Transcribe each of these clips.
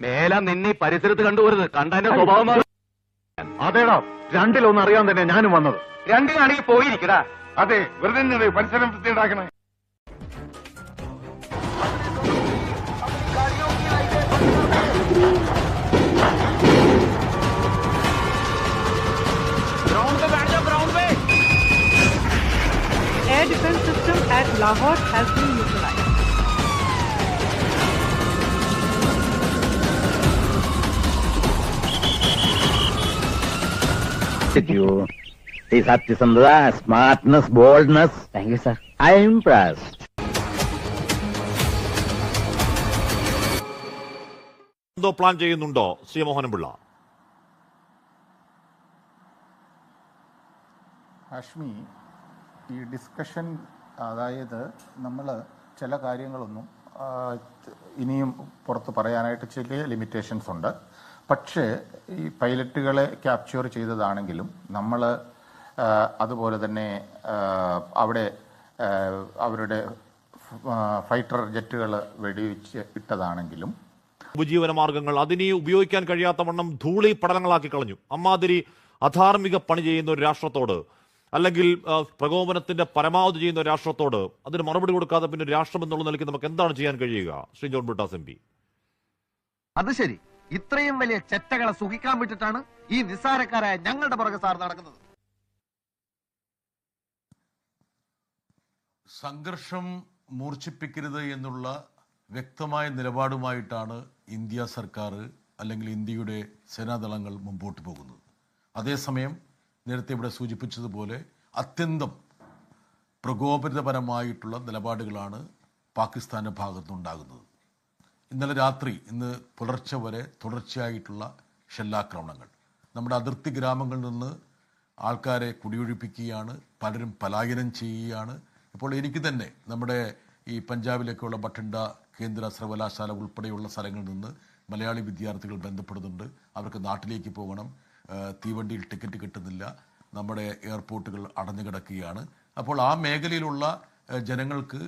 മേല നിന്നെ പരിസരത്ത് കണ്ടുപോരുത് കണ്ടതിന്റെ സ്വഭാവം. അതേടാ രണ്ടിലൊന്നും അറിയാൻ തന്നെ ഞാനും വന്നത്. രണ്ടിനാണെങ്കിൽ പോയിരിക്കടാ. അതെ വെറുതെ പരിസരം വൃത്തിയുണ്ടാക്കണേ air defense system at Lahore has been neutralized. You. The Satyasandra, smartness, boldness. Thank you, sir. I am impressed. എന്തോ പ്ലാൻ ചെയ്യുന്നുണ്ടോ മോഹനപിള്ള ഈ ഡിസ്കഷൻ അതായത് നമ്മൾ ചില കാര്യങ്ങളൊന്നും ഇനിയും പുറത്ത് പറയാനായിട്ട് ചില ലിമിറ്റേഷൻസ് ഉണ്ട് പക്ഷേ ഈ പൈലറ്റുകളെ ക്യാപ്ചർ ചെയ്തതാണെങ്കിലും നമ്മൾ അതുപോലെ തന്നെ അവിടെ അവരുടെ ഫൈറ്റർ ജെറ്റുകൾ വെടിവെച്ച് ഇട്ടതാണെങ്കിലും ഉപജീവന മാർഗങ്ങൾ അതിനെ ഉപയോഗിക്കാൻ കഴിയാത്ത വണ്ണം ധൂളി പടലങ്ങളാക്കി കളഞ്ഞു. അമ്മാതിരി അധാർമിക പണി ചെയ്യുന്ന ഒരു രാഷ്ട്രത്തോട് അല്ലെങ്കിൽ പ്രകോപനത്തിന്റെ പരമാവധി ചെയ്യുന്ന ഒരു രാഷ്ട്രത്തോട് അതിന് മറുപടി കൊടുക്കാതെ പിന്നെ ഒരു രാഷ്ട്രം എന്നുള്ള നിലയ്ക്ക് നമുക്ക് എന്താണ് ചെയ്യാൻ കഴിയുക? Shri John Brittas M P. അത് ശരി. ഇത്രയും വലിയ ചെറ്റകളെ സുഖിക്കാൻ വിട്ടിട്ടാണ് ഈ നിസ്സാരക്കാരായ ഞങ്ങളുടെ പുറകെ സാർ നടക്കുന്നത്. സംഘർഷം മൂർച്ഛിപ്പിക്കരുത് എന്നുള്ള വ്യക്തമായ നിലപാടുമായിട്ടാണ് ഇന്ത്യ സർക്കാർ അല്ലെങ്കിൽ ഇന്ത്യയുടെ സേനാദളങ്ങൾ മുമ്പോട്ട് പോകുന്നത്. അതേസമയം നേരത്തെ ഇവിടെ സൂചിപ്പിച്ചതുപോലെ അത്യന്തം പ്രകോപിതപരമായിട്ടുള്ള നിലപാടുകളാണ് പാകിസ്ഥാന്റെ ഭാഗത്തുനിന്നുണ്ടാകുന്നത്. ഇന്നലെ രാത്രി ഇന്ന് പുലർച്ചെ വരെ തുടർച്ചയായിട്ടുള്ള ഷെല്ലാക്രമണങ്ങൾ. നമ്മുടെ അതിർത്തി ഗ്രാമങ്ങളിൽ നിന്ന് ആൾക്കാരെ കുടിയൊഴിപ്പിക്കുകയാണ് പലരും പലായനം ചെയ്യുകയാണ്. ഇപ്പോൾ എനിക്ക് തന്നെ നമ്മുടെ ഈ പഞ്ചാബിലേക്കുള്ള ബഠിണ്ട കേന്ദ്ര സർവകലാശാല ഉൾപ്പെടെയുള്ള സ്ഥലങ്ങളിൽ നിന്ന് മലയാളി വിദ്യാർത്ഥികൾ ബന്ധപ്പെടുന്നുണ്ട്. അവർക്ക് നാട്ടിലേക്ക് പോകണം. തീവണ്ടിയിൽ ടിക്കറ്റ് കിട്ടുന്നില്ല. നമ്മുടെ എയർപോർട്ടുകൾ അടഞ്ഞു കിടക്കുകയാണ്. അപ്പോൾ ആ മേഖലയിലുള്ള ജനങ്ങൾക്ക്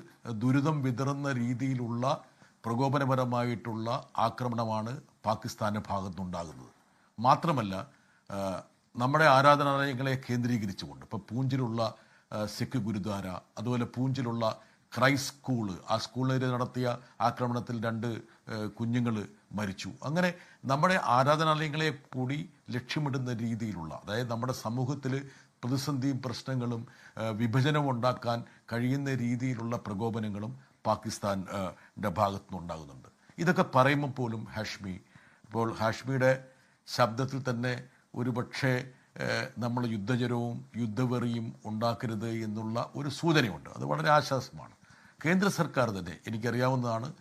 ദുരിതം വിതറുന്ന രീതിയിലുള്ള പ്രകോപനപരമായിട്ടുള്ള ആക്രമണമാണ് പാകിസ്ഥാന്റെ ഭാഗത്തുനിന്നുണ്ടാകുന്നത്. മാത്രമല്ല നമ്മുടെ ആരാധനാലയങ്ങളെ കേന്ദ്രീകരിച്ചുകൊണ്ട് ഇപ്പോൾ പൂഞ്ചിലുള്ള സിഖ് ഗുരുദ്വാര അതുപോലെ പൂഞ്ചിലുള്ള ക്രൈസ് സ്കൂൾ ആ സ്കൂളിൽ നടത്തിയ ആക്രമണത്തിൽ രണ്ട് കുഞ്ഞുങ്ങൾ മരിച്ചു. അങ്ങനെ നമ്മുടെ ആരാധനാലയങ്ങളെ കൂടി ലക്ഷ്യമിടുന്ന രീതിയിലുള്ള അതായത് നമ്മുടെ സമൂഹത്തിൽ പ്രതിസന്ധിയും പ്രശ്നങ്ങളും വിഭജനവും ഉണ്ടാക്കാൻ കഴിയുന്ന രീതിയിലുള്ള പ്രകോപനങ്ങളും പാകിസ്ഥാൻ ഭാഗത്തു നിന്നുണ്ടാകുന്നുണ്ട് ഭാഗത്തുനിന്നുണ്ടാകുന്നുണ്ട് ഇതൊക്കെ പറയുമ്പോൾ പോലും ഹാഷ്മി ഇപ്പോൾ ഹാഷ്മിയുടെ ശബ്ദത്തിൽ തന്നെ ഒരുപക്ഷെ നമ്മൾ യുദ്ധജരവും യുദ്ധവെറിയും ഉണ്ടാക്കരുത് എന്നുള്ള ഒരു സൂചനയുണ്ട്. അത് വളരെ ആശ്വാസമാണ്. കേന്ദ്ര സർക്കാർ തന്നെ എനിക്കറിയാവുന്നതാണ്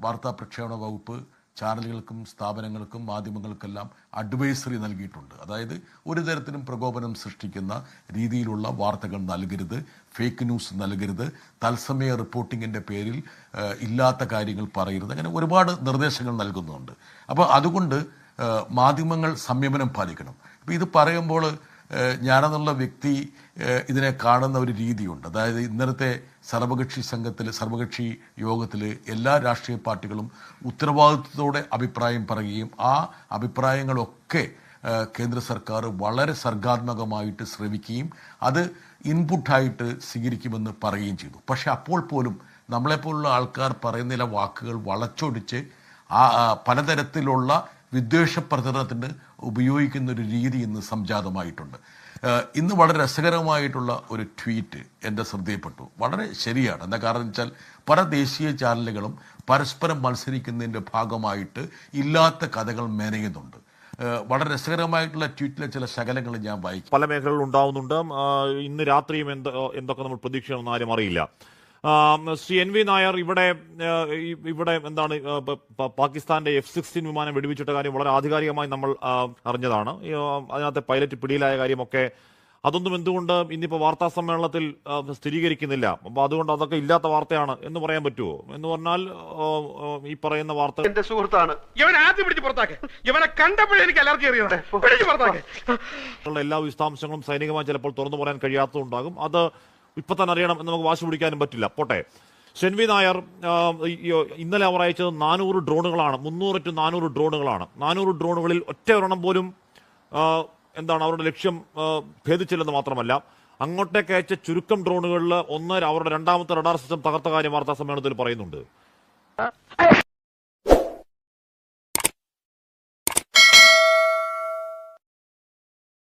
വാർത്താ പ്രക്ഷേപണ വകുപ്പ് ചാനലുകൾക്കും സ്ഥാപനങ്ങൾക്കും മാധ്യമങ്ങൾക്കെല്ലാം അഡ്വൈസറി നൽകിയിട്ടുണ്ട്. അതായത് ഒരു തരത്തിലും പ്രകോപനം സൃഷ്ടിക്കുന്ന രീതിയിലുള്ള വാർത്തകൾ നൽകരുത് ഫേക്ക് ന്യൂസ് നൽകരുത് തത്സമയ റിപ്പോർട്ടിങ്ങിന്റെ പേരിൽ ഇല്ലാത്ത കാര്യങ്ങൾ പറയരുത്. അങ്ങനെ ഒരുപാട് നിർദ്ദേശങ്ങൾ നൽകുന്നുണ്ട്. അപ്പോൾ അതുകൊണ്ട് മാധ്യമങ്ങൾ സംയമനം പാലിക്കണം. അപ്പോൾ ഇത് പറയുമ്പോൾ ഞാനെന്നുള്ള വ്യക്തി ഇതിനെ കാണുന്ന ഒരു രീതിയുണ്ട്. അതായത് ഇന്നലത്തെ സർവകക്ഷി സംഘത്തിൽ സർവകക്ഷി യോഗത്തിൽ എല്ലാ രാഷ്ട്രീയ പാർട്ടികളും ഉത്തരവാദിത്വത്തോടെ അഭിപ്രായം പറയുകയും ആ അഭിപ്രായങ്ങളൊക്കെ കേന്ദ്ര സർക്കാർ വളരെ സർഗാത്മകമായിട്ട് ശ്രമിക്കുകയും അത് ഇൻപുട്ടായിട്ട് സ്വീകരിക്കുമെന്ന് പറയുകയും ചെയ്തു. പക്ഷെ അപ്പോൾ പോലും നമ്മളെപ്പോലുള്ള ആൾക്കാർ പറയുന്ന ചില വാക്കുകൾ വളച്ചൊടിച്ച് ആ, പലതരത്തിലുള്ള വിദ്വേഷ പ്രചരണത്തിന് ഉപയോഗിക്കുന്ന ഒരു രീതി ഇന്ന് സംജാതമായിട്ടുണ്ട്. ഇന്ന് വളരെ രസകരമായിട്ടുള്ള ഒരു ട്വീറ്റ് എന്റെ ശ്രദ്ധയിൽപ്പെട്ടു. വളരെ ശരിയാണ്. എന്താ കാരണം വെച്ചാൽ പല ദേശീയ ചാനലുകളും പരസ്പരം മത്സരിക്കുന്നതിന്റെ ഭാഗമായിട്ട് ഇല്ലാത്ത കഥകൾ മെനയുന്നുണ്ട്. വളരെ രസകരമായിട്ടുള്ള ട്വീറ്റിലെ ചില ശകലങ്ങൾ ഞാൻ വായിക്കും. പല മേഖലകളിൽ ഉണ്ടാവുന്നുണ്ട്. ഇന്ന് രാത്രിയും എന്ത് എന്തൊക്കെ നമ്മൾ പ്രതീക്ഷിക്കണമെന്ന് ആരും അറിയില്ല. ശ്രീ എൻ വി നായർ ഇവിടെ ഇവിടെ എന്താണ് പാകിസ്ഥാന്റെ എഫ് സിക്സ്റ്റീൻ വിമാനം വെടിവെച്ചിട്ട കാര്യം വളരെ ആധികാരികമായി നമ്മൾ അറിഞ്ഞതാണ്. അതിനകത്ത് പൈലറ്റ് പിടിയിലായ കാര്യമൊക്കെ അതൊന്നും എന്തുകൊണ്ട് ഇന്നിപ്പോ വാർത്താ സമ്മേളനത്തിൽ സ്ഥിരീകരിക്കുന്നില്ല? അപ്പോൾ അതുകൊണ്ട് അതൊക്കെ ഇല്ലാത്ത വാർത്തയാണ് എന്ന് പറയാൻ പറ്റുമോ എന്ന് പറഞ്ഞാൽ ഈ പറയുന്ന വാർത്ത എന്റെ സുഹൃത്താണ്. ഇവൻ ആദ്യം പിടിച്ച് പുറത്താക്കെ. ഇവനെ കണ്ടപ്പോഴേ എനിക്ക് അലർജി എല്ലാ വിശദാംശങ്ങളും സൈനികമായി ചിലപ്പോൾ തുറന്നു പറയാൻ കഴിയാത്തതുണ്ടാകും. അത് ഇപ്പൊ തന്നെ അറിയണം എന്ന് നമുക്ക് വാശി പിടിക്കാനും പറ്റില്ല. പോട്ടെ. ഷെൻവി നായർ ഇന്നലെ അവർ അയച്ചത് നാനൂറ് ഡ്രോണുകളാണ്. മുന്നൂറ് ടു നാനൂറ് ഡ്രോണുകളാണ്. നാനൂറ് ഡ്രോണുകളിൽ ഒറ്റ ഒരെണ്ണം പോലും എന്താണ് അവരുടെ ലക്ഷ്യം ഭേദിച്ചില്ലെന്ന് മാത്രമല്ല. അങ്ങോട്ടേക്ക് അയച്ച ചുരുക്കം ഡ്രോണുകളിൽ ഒന്ന് അവരുടെ രണ്ടാമത്തെ റഡാർ സിസ്റ്റം തകർത്ത കാര്യം വാർത്താ സമ്മേളനത്തിൽ പറയുന്നുണ്ട്.